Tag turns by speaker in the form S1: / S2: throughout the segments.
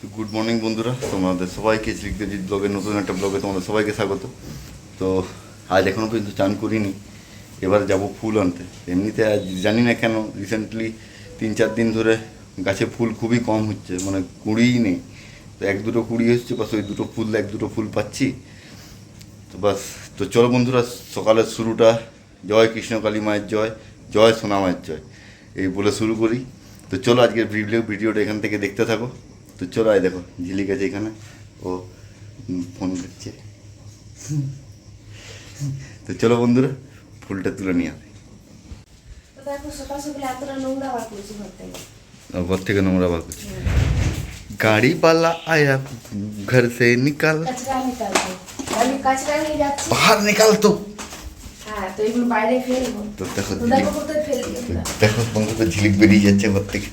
S1: তো good morning বন্ধুরা, তোমাদের সবাইকে ঝিলিকদেজিৎ ব্লগের নতুন একটা ব্লগে তোমাদের সবাইকে স্বাগত। তো আজ এখনও পর্যন্ত চান করিনি, এবার যাব ফুল আনতে। এমনিতে আজ জানি না কেন রিসেন্টলি তিন চার দিন ধরে গাছে ফুল খুবই কম হচ্ছে মানে কুড়িই নেই। তো এক দুটো কুড়ি হচ্ছে, বাস ওই দুটো ফুল, এক দুটো ফুল পাচ্ছি। তো বাস, তো চলো বন্ধুরা, সকালের শুরুটা, জয় কৃষ্ণকালী মায়ের জয় জয় সোনা মায়ের জয়, এই বলে শুরু করি। তো চলো আজকের ভিডিও ভিডিওটা এখান থেকে দেখতে থাকো। তো চলো আয় দেখো ঝিলিক আছে এখানে ও ফোন করছে তো চলো বন্ধুরা ফুলটা তুলে নিয়ে আসি
S2: ঘর থেকে।
S1: নোংরা বার করছি। গাড়ি পালা আয়া ঘর সে নিকাল। বাহার নিকাল তো। দেখো
S2: দেখো
S1: বন্ধু তো ঝিলিক বেরিয়ে যাচ্ছে ঘর থেকে।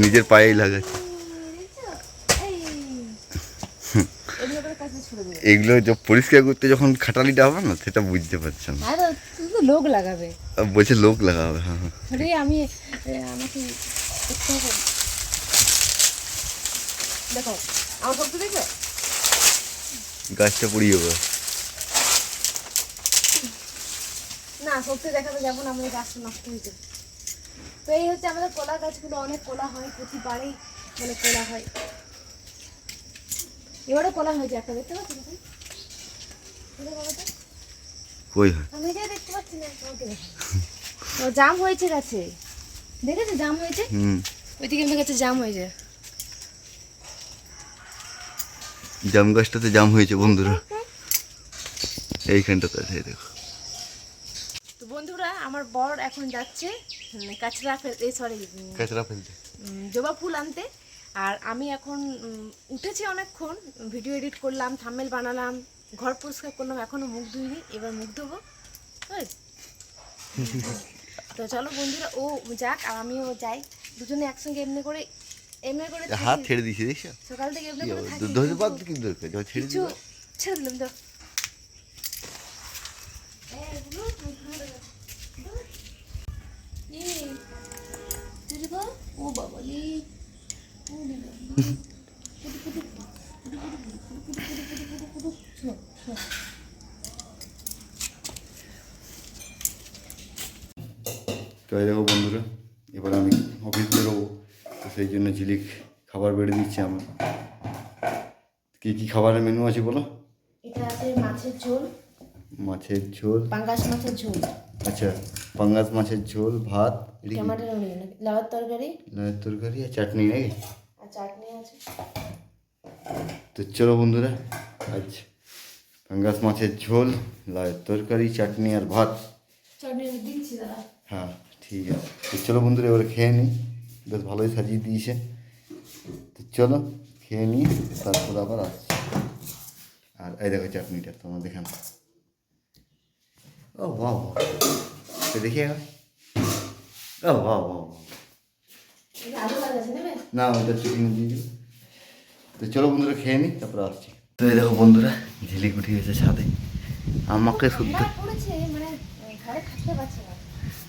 S1: নিজের পায়েই লাগাচ্ছে এগুলো পরিষ্কার করতে যখন খাটালিটা হবে না সেটা বুঝতে পারছেন
S2: লোক লাগাবে।
S1: বলছে লোক লাগাবে হ্যাঁ, হ্যাঁ।
S2: আমি দেখো আমার
S1: গাছটা পড়িয়ে যাবে
S2: না সত্যি দেখাতে যাব না আমাদের গাছটা নষ্ট হয়ে যাবে তো এই হচ্ছে আমাদের কলা গাছগুলো অনেক কলা হয় প্রতিবারেই মানে কলা হয়। এবারও কলা হয়েছে একটা দেখতে পাচ্ছি না তুমি? দেখো বাবাটা।
S1: কই? হয়
S2: আমি নিজেই দেখতে পাচ্ছি না তোমাকে দেখো জাম হয়েছে গাছে। দেখেছ জাম হয়েছে?
S1: হুম।
S2: ওইদিকে আমার কাছে জাম হয়েছে।
S1: জাম গাছটাতে জাম হয়েছে বন্ধুরা। এইখানটাতে আছে দেখো।
S2: আমার বর এখন যাচ্ছে কাচরা ফেল এই সরি
S1: কাঁচরা ফেলছে
S2: জবা ফুল আনতে। আর আমি এখন উঠেছি অনেকক্ষণ ভিডিও এডিট করলাম থামেল বানালাম ঘর পরিষ্কার করলাম এখনও মুখ ধুইনি এবার মুখ ধোবো। তো চলো বন্ধুরা ও যাক আর আমিও যাই। দুজনে একসঙ্গে এমনি করে এমনি করে থাকি।
S1: হাত ছেড়ে দিয়েছি দেখছ?
S2: সকাল থেকে এমনি
S1: কি
S2: করে থাকি।
S1: ধরে বাদ
S2: কিন্তু
S1: ছেড়ে
S2: কিছু ছেড়ে দিলাম তো
S1: তো এই দেখো বন্ধুরা এবার আমি অফিস বেরোবো তো সেই জন্য ঝিলিক খাবার বেড়ে দিচ্ছি আমি কী কী খাবারের মেনু আছে বলো?
S2: এটা আছে মাছের ঝোল।
S1: মাছের ঝোল।
S2: পাঙ্গাস মাছের ঝোল।
S1: আচ্ছা পাঙ্গাস মাছের ঝোল ভাত
S2: লাউয়ের তরকারি।
S1: লাউয়ের তরকারি আর চাটনি নাকি?
S2: চাটনি আছে।
S1: তো চলো বন্ধুরা আজ পাঙ্গাস মাছের ঝোল লাউয়ের তরকারি চাটনি আর ভাত।
S2: চাটনি দিচ্ছি দাদা।
S1: হ্যাঁ ঠিক আছে। তো চলো বন্ধুরা এবারে খেয়ে নিই। বেশ ভালোই সাজিয়ে দিয়েছে। তো চলো খেয়ে নিই তারপর আবার আসছি। আর এই দেখো চাটনিটা তোমরা দেখে নাও। ও বাহ দেখি ও বাহ বাহ বাহ
S2: এটা আলু লাগাচ্ছে নেবে
S1: না ওটা চিকেন দিয়ে তো চলো বন্ধুরা খেয়ে নিই তারপর আসছি। তো এই দেখো বন্ধুরা ঝিলিক উঠে গেছে ছাদে। আমাকে শুদ্ধ
S2: ঠান্ডা পড়েছে মানে আহ, ঘরে থাকতে পারছে না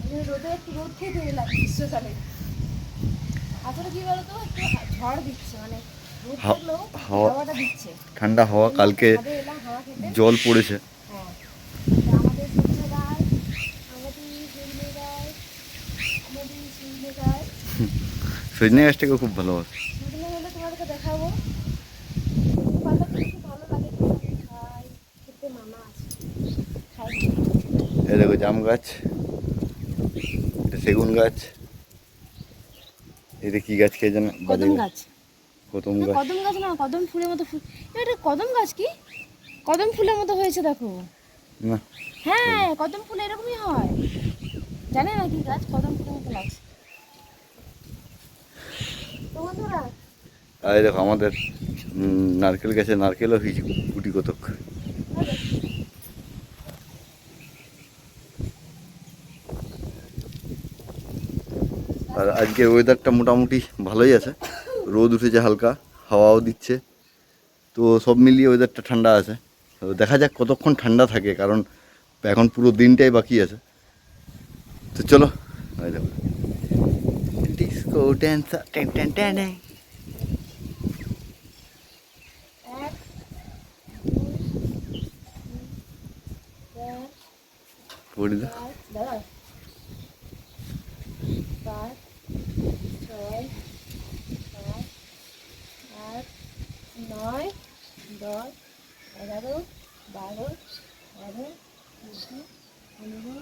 S2: ওই জন্য রোদে একটু রোদ খেতে এলাম গ্রীষ্মকালে আসলে কি বলতো একটু হা- ঝড় দিচ্ছে মানে রোদ
S1: হাও-
S2: থাকলেও
S1: হাওয়া-
S2: হাওয়াটা দিচ্ছে
S1: ঠান্ডা হাওয়া কালকে
S2: ছাদে এলাম হাওয়া খেতে
S1: জল পড়েছে
S2: হ্যাঁ তো আমাদের সজনে গাছ আমাদের সজনে গাছ আমাদের সজনে গাছ
S1: গাছটাকে খুব ভালোবাসে।
S2: দেখাবো।
S1: এই দেখো জাম গাছ এটা সেগুন গাছ এটা কি গাছ খেয়ে জানো?
S2: কদম গাছ।
S1: কদম গাছ।
S2: কদম গাছ না কদম ফুলের মতো ফুল। এটা কদম গাছ কি? কদম ফুলের মতো হয়েছে দেখো।
S1: না।
S2: হ্যাঁ কদম ফুল এরকমই হয়। জানে না গাছ, কদম মতো লাগছে।
S1: আর দেখো আমাদের নারকেল গাছে নারকেলও হয়েছে গুটি কতক। আর আজকের ওয়েদারটা মোটামুটি ভালোই আছে। রোদ উঠেছে হালকা, হাওয়াও দিচ্ছে। তো সব মিলিয়ে ওয়েদারটা ঠান্ডা আছে। দেখা যাক কতক্ষণ ঠান্ডা থাকে, কারণ এখন পুরো দিনটাই বাকি আছে। তো চলো। Disco dancer ten ten ten
S2: এক
S1: পড়ি দাও
S2: পাঁচ পাঁচ ছয় সাত আট নয় দশ এগারো বারো তেরো চোদ্দ পনেরো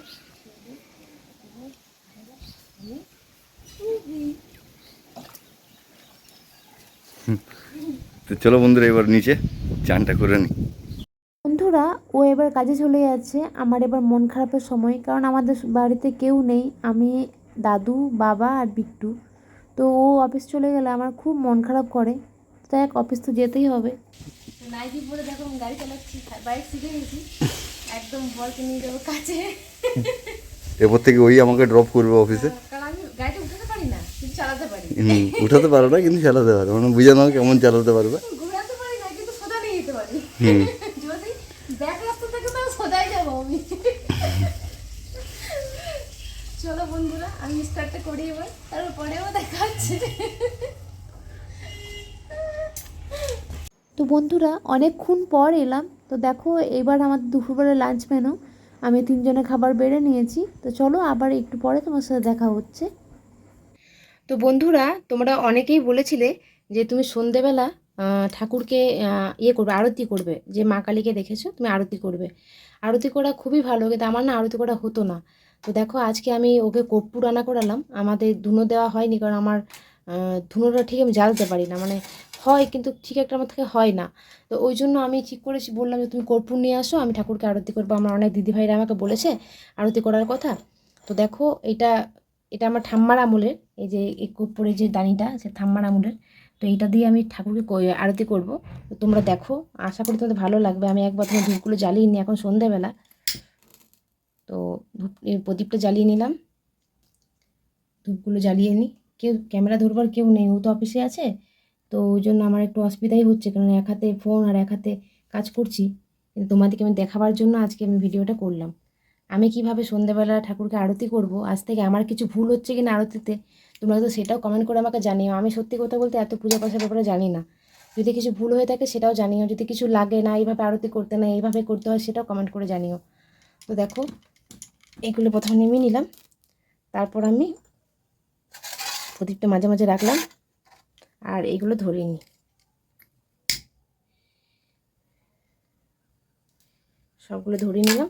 S1: তো চলো বন্ধুরা এবার নিচে চানটা করে নিই
S3: বন্ধুরা ও এবার কাজে চলে যাচ্ছে আমার এবার মন খারাপের সময় কারণ আমাদের বাড়িতে কেউ নেই। আমি দাদু বাবা আর বিট্টু। তো ও অফিস চলে গেলে আমার খুব মন খারাপ করে। তাই এক অফিস তো যেতেই হবে।
S2: নাইটি পরে দেখো আমি গাড়ি চালাচ্ছি বাইক শিখে গেছি। একদম বলকে নিয়ে যাব কাছে
S1: এরপর থেকে ওই আমাকে ড্রপ করবে অফিসে
S2: কারণ আমি গাড়িটা উঠাতে পারি না কিন্তু চালাতে পারি
S1: হুম, উঠাতে পারো না কিন্তু চালাতে পারো। মানে বুঝে নাও কেমন চালাতে পারবে।
S2: ঘোরাতে পারি না কিন্তু সোজা নিয়ে যেতে পারি।
S1: হুম।
S2: যদি ব্যাক রাস্তা থেকে তো চলো বন্ধুরা আমি স্টার্টটা করি এবার তারপর দেখা হচ্ছে।
S3: তো বন্ধুরা অনেকক্ষণ পর এলাম। তো দেখো এবার আমাদের দুপুরবেলা লাঞ্চ মেনু আমি তিনজনে খাবার বেড়ে নিয়েছি। তো চলো আবার একটু পরে তোমার সাথে দেখা হচ্ছে।
S2: তো বন্ধুরা, তোমরা অনেকেই বলেছিলে যে তুমি সন্ধেবেলা ঠাকুরকে ইয়ে করবে, আরতি করবে। যে মা কালীকে দেখেছ, তুমি আরতি করবে। আরতি করা খুবই ভালো, কিন্তু আমার না আরতি করা হতো না। তো দেখো, আজকে আমি ওকে কর্পূর রান্না করালাম। আমাদের ধুনো দেওয়া হয়নি, কারণ আমার ধুনোটা ঠিক আমি জ্বালতে পারি না। মানে হয়, কিন্তু ঠিক একটা আমার থেকে হয় না। তো ওই জন্য আমি ঠিক করেছি, বললাম যে তুমি কর্পূর নিয়ে আসো, আমি ঠাকুরকে আরতি করব। আমার অনেক দিদিভাইরা আমাকে বলেছে আরতি করার কথা। তো দেখো, এটা এটা আমার ঠাম্মার আমলের এই যে এই কর্পূরের যে দানিটা, সে থাম্মার আমলের, তো এটা দিয়ে আমি ঠাকুরকে আরতি করব। তো তোমরা দেখো, আশা করি তোমাদের ভালো লাগবে। আমি একবার তোমার ধূপগুলো জ্বালিয়ে নিই, এখন সন্ধেবেলা। তো ধূপ প্রদীপটা জ্বালিয়ে নিলাম। ধূপগুলো জ্বালিয়ে নিই। কেউ, ক্যামেরা ধরবার কেউ নেই, ও তো অফিসে আছে। তো ওই জন্য আমার একটু অসুবিধাই হচ্ছে, কারণ এক হাতে ফোন আর এক হাতে কাজ করছি। তোমাদেরকে আমি দেখাবার জন্য আজকে আমি ভিডিওটা করলাম। আমি কীভাবে সন্ধ্যাবেলা ঠাকুরকে আরতি করব? আজ থেকে আমার কিছু ভুল হচ্ছে কিনা আরতিতে? তোমরা তো সেটাও কমেন্ট করে আমাকে জানিও। আমি সত্যি কথা বলতে এত পূজা পাশার ব্যাপারে জানি না। যদি কিছু ভুল হয়ে থাকে সেটাও জানিও। যদি কিছু লাগে না এইভাবে আরতি করতে না এইভাবে করতে হয় সেটাও কমেন্ট করে জানিও। তো দেখো, এগুলো প্রথমে নেমে নিলাম। তারপর আমি প্রদীপটা মাঝে মাঝে রাখলাম। আর এগুলো ধরে নিই। সবগুলো ধরে নিলাম।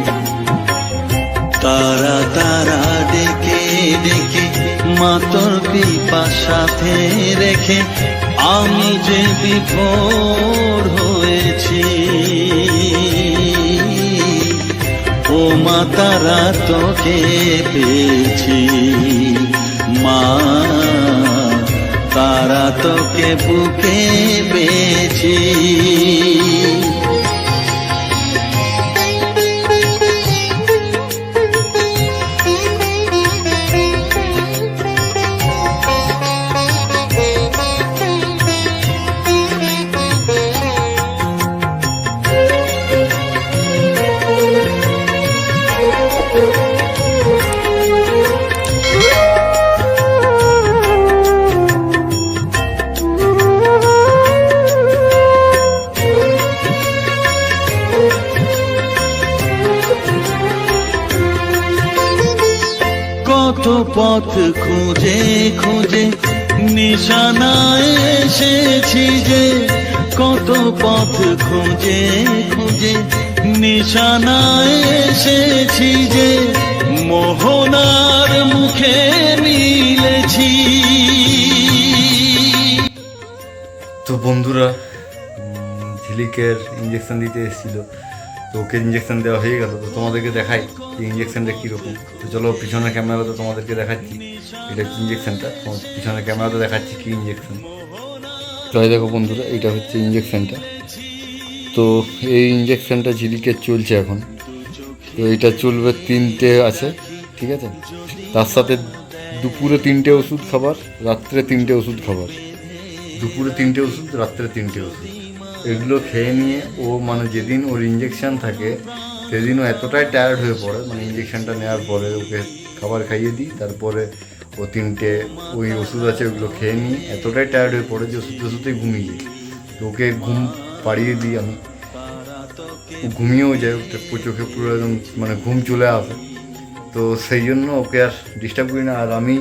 S4: তারা তারা ডেকে ডেকে মাতর কৃপা সাথে রেখে আমি যে বিভোর হয়েছি। ও মা, তারা তোকে পেয়েছি। মা, তারা তোকে বুকে পথ খুঁজে খুঁজে নিশানায় এসেছি যে কত পথ খুঁজে খুঁজে নিশানায় এসেছি যে মোহনার মুখে মিলেছি।
S1: তো বন্ধুরা ঝিলিকের ইঞ্জেকশন দিতে এসেছিল। তো ওকে ইঞ্জেকশন দেওয়া হয়ে গেল, তো তোমাদেরকে দেখাই এই ইঞ্জেকশনটা কীরকম। তো চলো পিছনের ক্যামেরাতে তোমাদেরকে দেখাচ্ছি। এটা হচ্ছে ইঞ্জেকশনটা পিছনের ক্যামেরাতে দেখাচ্ছি কী ইঞ্জেকশন তো এই দেখো বন্ধুরা এটা হচ্ছে ইঞ্জেকশনটা তো এই ইঞ্জেকশনটা ঝিলিকের চলছে এখন। তো এটা চলবে তিনটে আছে, ঠিক আছে? তার সাথে দুপুরে তিনটে ওষুধ খাবার, রাত্রে তিনটে ওষুধ খাবার। দুপুরে তিনটে ওষুধ, রাত্রে তিনটে ওষুধ। এগুলো খেয়ে নিয়ে ও মানে যেদিন ওর ইঞ্জেকশান থাকে সেদিন ও এতটাই টায়ার্ড হয়ে পড়ে মানে ইঞ্জেকশনটা নেওয়ার পরে ওকে খাবার খাইয়ে দিই, তারপরে ও তিনটে ওই ওষুধ আছে ওগুলো খেয়ে নিয়ে এতটাই টায়ার্ড হয়ে পড়ে যে ওষুধ ওষুধেই ঘুমিয়ে তো ওকে ঘুম পাড়িয়ে দিই আমি। ঘুমিয়েও যায় চোখে পুরো একদম মানে ঘুম চলে আসে। তো সেই জন্য ওকে আর ডিস্টার্ব করি না। আর আমি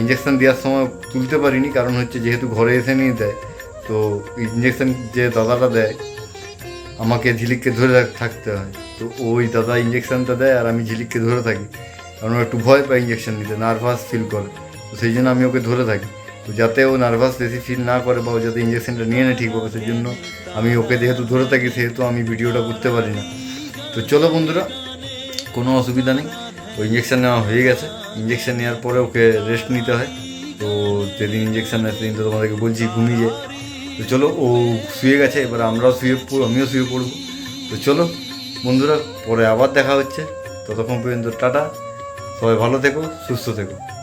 S1: ইঞ্জেকশান দেওয়ার সময় তুলতে পারিনি, কারণ হচ্ছে যেহেতু ঘরে এসে নিয়ে দেয় তো ইঞ্জেকশন যে দাদাটা দেয়, আমাকে ঝিলিককে ধরে থাকতে হয়। তো ওই দাদা ইঞ্জেকশনটা দেয় আর আমি ঝিলিককে ধরে থাকি। কারণ একটু ভয় পায় ইঞ্জেকশন নিতে নার্ভাস ফিল করে। তো সেই জন্য আমি ওকে ধরে থাকি। তো যাতে ও নার্ভাস বেশি ফিল না করে বা ও যাতে ইঞ্জেকশনটা নিয়ে নেয় ঠিকভাবে, সেই জন্য আমি ওকে যেহেতু ধরে থাকি, সেহেতু আমি ভিডিওটা করতে পারি না। তো চলো বন্ধুরা, কোনো অসুবিধা নেই। ওই ইঞ্জেকশন নেওয়া হয়ে গেছে। ইঞ্জেকশন নেওয়ার পরে ওকে রেস্ট নিতে হয়। তো যেদিন ইঞ্জেকশন নেয়, সেদিন তো তোমাদেরকে বলছি, ঘুমিয়ে তো চলো, ও শুয়ে গেছে, এবার আমরাও শুয়ে পড়ব, আমিও শুয়ে পড়ব। তো চলো, বন্ধুরা, পরে আবার দেখা হচ্ছে। ততক্ষণ পর্যন্ত টাটা। সবাই ভালো থেকো, সুস্থ থেকো।